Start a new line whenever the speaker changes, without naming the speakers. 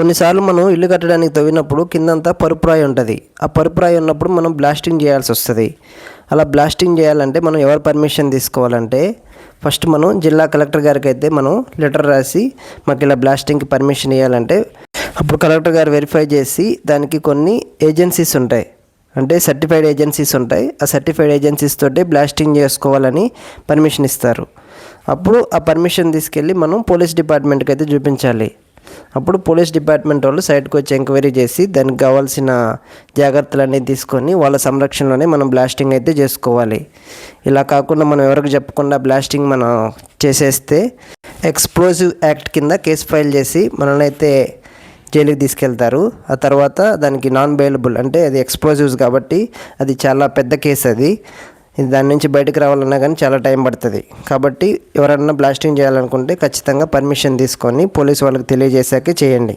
కొన్నిసార్లు మనం ఇల్లు కట్టడానికి తవ్వినప్పుడు కిందంతా పరుపురాయి ఉంటుంది. ఆ పరుపురాయి ఉన్నప్పుడు మనం బ్లాస్టింగ్ చేయాల్సి వస్తుంది. అలా బ్లాస్టింగ్ చేయాలంటే మనం ఎవరు పర్మిషన్ తీసుకోవాలంటే ఫస్ట్ మనం జిల్లా కలెక్టర్ గారికి అయితే మనం లెటర్ రాసి మాకు ఇలా బ్లాస్టింగ్కి పర్మిషన్ ఇవ్వాలంటే అప్పుడు కలెక్టర్ గారు వెరిఫై చేసి దానికి కొన్ని ఏజెన్సీస్ ఉంటాయి. అంటే సర్టిఫైడ్ ఏజెన్సీస్ ఉంటాయి. ఆ సర్టిఫైడ్ ఏజెన్సీస్ తోటే బ్లాస్టింగ్ చేసుకోవాలని పర్మిషన్ ఇస్తారు. అప్పుడు ఆ పర్మిషన్ తీసుకెళ్ళి మనం పోలీస్ డిపార్ట్మెంట్కి అయితే చూపించాలి. అప్పుడు పోలీస్ డిపార్ట్మెంట్ వాళ్ళు సైట్కి వచ్చి ఎంక్వైరీ చేసి దానికి కావాల్సిన జాగ్రత్తలన్నీ తీసుకొని వాళ్ళ సంరక్షణలోనే మనం బ్లాస్టింగ్ అయితే చేసుకోవాలి. ఇలా కాకుండా మనం ఎవరికి చెప్పకుండా బ్లాస్టింగ్ మనం చేసేస్తే ఎక్స్ప్లోజివ్ యాక్ట్ కింద కేసు ఫైల్ చేసి మనల్ని అయితే జైలుకి తీసుకెళ్తారు. ఆ తర్వాత దానికి నాన్ బెయిలబుల్ అంటే అది ఎక్స్ప్లోజివ్స్ కాబట్టి అది చాలా పెద్ద కేసు అది. దాని నుంచి బయటకు రావాలన్నా కానీ చాలా టైం పడుతుంది. కాబట్టి ఎవరన్నా బ్లాస్టింగ్ చేయాలనుకుంటే ఖచ్చితంగా పర్మిషన్ తీసుకొని పోలీస్ వాళ్ళకి తెలియజేశాకే చేయండి.